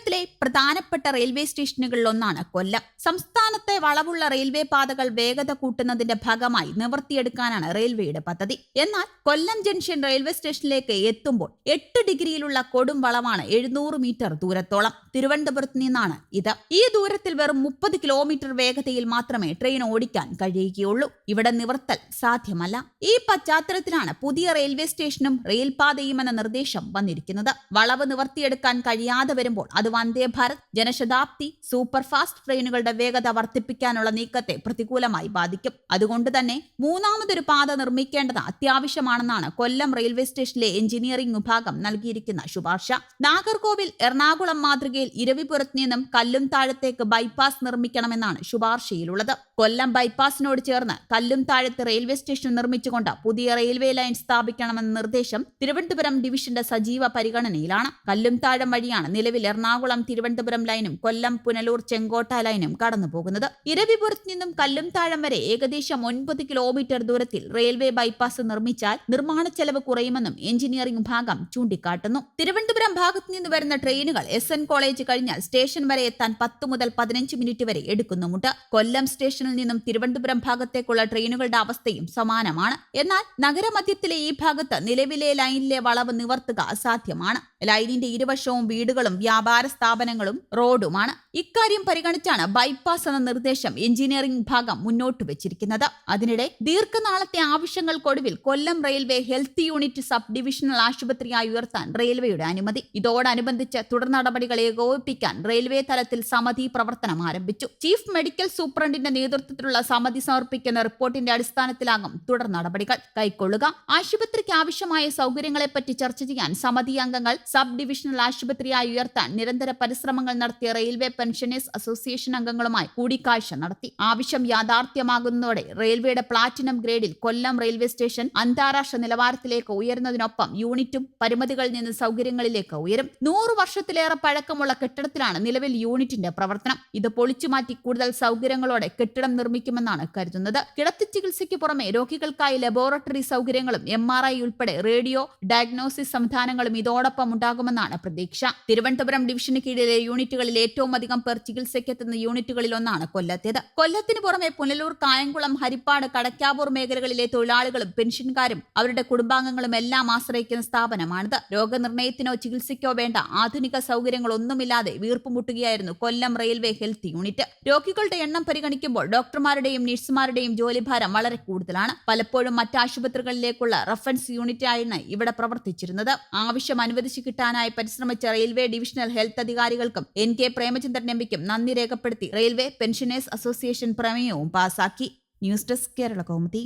കേരളത്തിലെ പ്രധാനപ്പെട്ട റെയിൽവേ സ്റ്റേഷനുകളിൽ ഒന്നാണ് കൊല്ലം. സംസ്ഥാനത്തെ വളവുള്ള റെയിൽവേ പാതകൾ വേഗത കൂട്ടുന്നതിന്റെ ഭാഗമായി നിവർത്തിയെടുക്കാനാണ് റെയിൽവേയുടെ പദ്ധതി. എന്നാൽ കൊല്ലം ജംഗ്ഷൻ റെയിൽവേ സ്റ്റേഷനിലേക്ക് എത്തുമ്പോൾ എട്ട് ഡിഗ്രിയിലുള്ള കൊടും വളവാണ് എഴുന്നൂറ് മീറ്റർ ദൂരത്തോളം. തിരുവനന്തപുരത്ത് നിന്നാണ് ഇത്. ഈ ദൂരത്തിൽ വെറും മുപ്പത് കിലോമീറ്റർ വേഗതയിൽ മാത്രമേ ട്രെയിൻ ഓടിക്കാൻ കഴിയുകയുള്ളൂ. ഇവിടെ നിവർത്തൽ സാധ്യമല്ല. ഈ പശ്ചാത്തലത്തിലാണ് പുതിയ റെയിൽവേ സ്റ്റേഷനും റെയിൽപാതയും എന്ന നിർദ്ദേശം വന്നിരിക്കുന്നത്. വളവ് നിവർത്തിയെടുക്കാൻ കഴിയാതെ വരുമ്പോൾ അത് വന്ദേ ഭാരത് ജനശതാബ്ദി സൂപ്പർ ഫാസ്റ്റ് ട്രെയിനുകളുടെ വേഗത വർദ്ധിപ്പിക്കാനുള്ള നീക്കത്തെ പ്രതികൂലമായി ബാധിക്കും. അതുകൊണ്ട് തന്നെ മൂന്നാമതൊരു പാത നിർമ്മിക്കേണ്ടത് അത്യാവശ്യമാണെന്നാണ് കൊല്ലം റെയിൽവേ സ്റ്റേഷനിലെ എഞ്ചിനീയറിംഗ് വിഭാഗം നൽകിയിരിക്കുന്ന ശുപാർശ. നാഗർകോവിൽ എറണാകുളം മാതൃകയിൽ ഇരവിപുരത്ത് നിന്നും കല്ലും താഴത്തേക്ക് ബൈപ്പാസ് നിർമ്മിക്കണമെന്നാണ് ശുപാർശയിലുള്ളത്. കൊല്ലം ബൈപ്പാസിനോട് ചേർന്ന് കല്ലും താഴത്ത് റെയിൽവേ സ്റ്റേഷൻ നിർമ്മിച്ചുകൊണ്ട് പുതിയ റെയിൽവേ ലൈൻ സ്ഥാപിക്കണമെന്ന നിർദ്ദേശം തിരുവനന്തപുരം ഡിവിഷന്റെ സജീവ പരിഗണനയിലാണ്. കല്ലും താഴം വഴിയാണ് നിലവിൽ എറണാകുളം തിരുവനന്തപുരം ലൈനും കൊല്ലം പുനലൂർ ചെങ്കോട്ട ലൈനും കടന്നുപോകുന്നത്. ഇരവിപുരത്ത് നിന്നും കല്ലും താഴം വരെ ഏകദേശം ഒൻപത് കിലോമീറ്റർ ദൂരത്തിൽ റെയിൽവേ ബൈപ്പാസ് നിർമ്മിച്ചാൽ നിർമ്മാണ ചെലവ് കുറയുമെന്നും എഞ്ചിനീയറിംഗ് ഭാഗം ചൂണ്ടിക്കാട്ടുന്നു. തിരുവനന്തപുരം ഭാഗത്ത് നിന്ന് വരുന്ന ട്രെയിനുകൾ എസ് എൻ കോളേജ് കഴിഞ്ഞാൽ സ്റ്റേഷൻ വരെ എത്താൻ പത്ത് മുതൽ പതിനഞ്ച് മിനിറ്റ് വരെ എടുക്കുന്നുമുണ്ട്. കൊല്ലം സ്റ്റേഷനിൽ നിന്നും തിരുവനന്തപുരം ഭാഗത്തേക്കുള്ള ട്രെയിനുകളുടെ അവസ്ഥയും സമാനമാണ്. എന്നാൽ നഗരമധ്യത്തിലെ ഈ ഭാഗത്ത് നിലവിലെ ലൈനിലെ വളവ് നിവർത്തുക അസാധ്യമാണ്. ലൈനിന്റെ ഇരുവശവും വീടുകളും വ്യാപാര സ്ഥാപനങ്ങളും റോഡുമാണ്. ഇക്കാര്യം പരിഗണിച്ചാണ് ബൈപ്പാസ് എന്ന നിർദ്ദേശം എഞ്ചിനീയറിംഗ് വിഭാഗം മുന്നോട്ട് വെച്ചിരിക്കുന്നത്. അതിനിടെ ദീർഘനാളത്തെ ആവശ്യങ്ങൾക്കൊടുവിൽ Kollam railway health unit sub divisional ആശുപത്രിയായി ഉയർത്താൻ റെയിൽവേയുടെ അനുമതി. ഇതോടനുബന്ധിച്ച് തുടർ നടപടികൾ ഏകോപിപ്പിക്കാൻ റെയിൽവേ തലത്തിൽ സമിതി പ്രവർത്തനം ആരംഭിച്ചു. ചീഫ് മെഡിക്കൽ സൂപ്രണ്ടിന്റെ നേതൃത്വത്തിലുള്ള സമിതി സമർപ്പിക്കുന്ന റിപ്പോർട്ടിന്റെ അടിസ്ഥാനത്തിലാകും തുടർ നടപടികൾ. കൈക്കൊള്ളുക. ആശുപത്രിക്ക് ആവശ്യമായ സൗകര്യങ്ങളെപ്പറ്റി ചർച്ച ചെയ്യാൻ സമിതി അംഗങ്ങൾ സബ് ഡിവിഷണൽ ആശുപത്രിയായി ഉയർത്താൻ നിരന്തര പരിശ്രമങ്ങൾ നടത്തിയ റെയിൽവേ പെൻഷനേഴ്സ് അസോസിയേഷൻ അംഗങ്ങളുമായി കൂടിക്കാഴ്ച നടത്തി. ആവശ്യം യാഥാർത്ഥ്യമാകുന്നതോടെ റെയിൽവേയുടെ പ്ലാറ്റിനം ഗ്രേഡിൽ കൊല്ലം റെയിൽവേ സ്റ്റേഷൻ അന്താരാഷ്ട്ര നിലവാരത്തിലേക്ക് ഉയരുന്നതിനൊപ്പം യൂണിറ്റും പരിമിതികളിൽ നിന്ന് സൗകര്യങ്ങളിലേക്ക് ഉയരും. നൂറ് വർഷത്തിലേറെ പഴക്കമുള്ള കെട്ടിടത്തിലാണ് നിലവിൽ യൂണിറ്റിന്റെ പ്രവർത്തനം. ഇത് പൊളിച്ചുമാറ്റി കൂടുതൽ സൗകര്യങ്ങളോടെ കെട്ടിടം നിർമ്മിക്കുമെന്നാണ് കരുതുന്നത്. കിടത്തി ചികിത്സയ്ക്ക് പുറമെ രോഗികൾക്കായി ലബോറട്ടറി സൗകര്യങ്ങളും എം ഉൾപ്പെടെ റേഡിയോ ഡയഗ്നോസിസ് സംവിധാനങ്ങളും ഇതോടൊപ്പം ഉണ്ടാകുമെന്നാണ് പ്രതീക്ഷ. തിരുവനന്തപുരം ഡിവിഷന് കീഴിലെ യൂണിറ്റുകളിൽ ഏറ്റവും അധികം പേർ ചികിത്സയ്ക്കെത്തുന്ന യൂണിറ്റുകളിൽ ഒന്നാണ് കൊല്ലത്തേത്. കൊല്ലത്തിന് പുറമെ പുനലൂർ കായംകുളം ഹരിപ്പാട് കടക്കാവൂർ മേഖലകളിലെ തൊഴിലാളികളും പെൻഷൻകാരും അവരുടെ കുടുംബാംഗങ്ങളും എല്ലാം ആശ്രയിക്കുന്ന സ്ഥാപനമാണിത്. രോഗനിർണയത്തിനോ ചികിത്സയ്ക്കോ വേണ്ട ആധുനിക സൗകര്യങ്ങളൊന്നുമില്ലാതെ വീർപ്പുമുട്ടുകയായിരുന്നു കൊല്ലം റെയിൽവേ ഹെൽത്ത് യൂണിറ്റ്. രോഗികളുടെ എണ്ണം പരിഗണിക്കുമ്പോൾ ഡോക്ടർമാരുടെയും നഴ്സുമാരുടെയും ജോലിഭാരം വളരെ കൂടുതലാണ്. പലപ്പോഴും മറ്റ് ആശുപത്രികളിലേക്കുള്ള റഫറൻസ് യൂണിറ്റായാണ് ഇവിടെ പ്രവർത്തിച്ചിരുന്നത്. ആവശ്യം അനുവദിച്ചു കിട്ടാനായി പരിശ്രമിച്ച റെയിൽവേ ഡിവിഷണൽ ഹെൽത്ത് അധികാരികൾക്കും എൻ കെ പ്രേമചന്ദ്രൻ എംപിക്കും നന്ദി രേഖപ്പെടുത്തി. റെയിൽവേ പെൻഷനേഴ്സ് അസോസിയേഷൻ പ്രമേയവും പാസാക്കി. News desk Kerala Kaumudi.